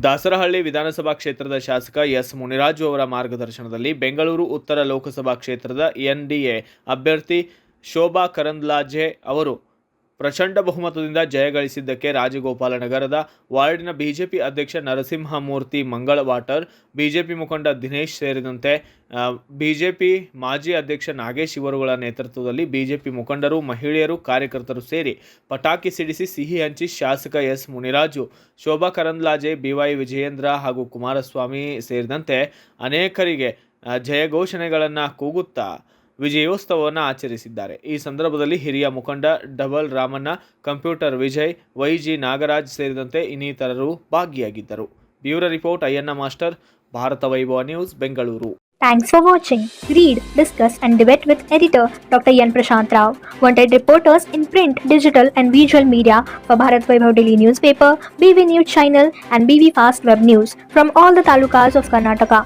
ದಾಸರಹಳ್ಳಿ ವಿಧಾನಸಭಾ ಕ್ಷೇತ್ರದ ಶಾಸಕ ಎಸ್ ಮುನಿರಾಜು ಅವರ ಮಾರ್ಗದರ್ಶನದಲ್ಲಿ ಬೆಂಗಳೂರು ಉತ್ತರ ಲೋಕಸಭಾ ಕ್ಷೇತ್ರದ ಎನ್ಡಿಎ ಅಭ್ಯರ್ಥಿ ಶೋಭಾ ಕರಂದ್ಲಾಜೆ ಅವರು ಪ್ರಚಂಡ ಬಹುಮತದಿಂದ ಜಯಗಳಿಸಿದ್ದಕ್ಕೆ ರಾಜಗೋಪಾಲ ನಗರದ ವಾರ್ಡಿನ ಬಿಜೆಪಿ ಅಧ್ಯಕ್ಷ ನರಸಿಂಹಮೂರ್ತಿ ಮಂಗಳವಾಟರ್, ಬಿಜೆಪಿ ಮುಖಂಡ ದಿನೇಶ್ ಸೇರಿದಂತೆ ಬಿಜೆಪಿ ಮಾಜಿ ಅಧ್ಯಕ್ಷ ನಾಗೇಶ್ ಇವರುಗಳ ನೇತೃತ್ವದಲ್ಲಿ ಬಿಜೆಪಿ ಮುಖಂಡರು, ಮಹಿಳೆಯರು, ಕಾರ್ಯಕರ್ತರು ಸೇರಿ ಪಟಾಕಿ ಸಿಡಿಸಿ ಸಿಹಿ ಹಂಚಿ ಶಾಸಕ ಎಸ್ ಮುನಿರಾಜು, ಶೋಭಾ ಕರಂದ್ಲಾಜೆ, ಬಿವೈ ವಿಜಯೇಂದ್ರ ಹಾಗೂ ಕುಮಾರಸ್ವಾಮಿ ಸೇರಿದಂತೆ ಅನೇಕರಿಗೆ ಜಯ ಜಯಘೋಷಣೆಗಳನ್ನು ಕೂಗುತ್ತಾ ವಿಜಯೋತ್ಸವವನ್ನು ಆಚರಿಸಿದ್ದಾರೆ ಈ ಸಂದರ್ಭದಲ್ಲಿ ಹಿರಿಯ ಮುಖಂಡ double Ramanna computer Vijay YG Nagaraj ಸೇರಿದಂತೆ ಇನ್ನಿತರರು ಭಾಗಿಯಾಗಿದ್ದರು bureau report Ayyanna master Bharat Vaibhav news Bengaluru Thanks for watching. Read, discuss, and debate with editor Dr. Yan Prashant Rao. Wanted reporters in print, digital, and visual media for Bharat Vaibhav Daily Newspaper, BV News Channel, and BV Fast Web News from all the talukas of Karnataka.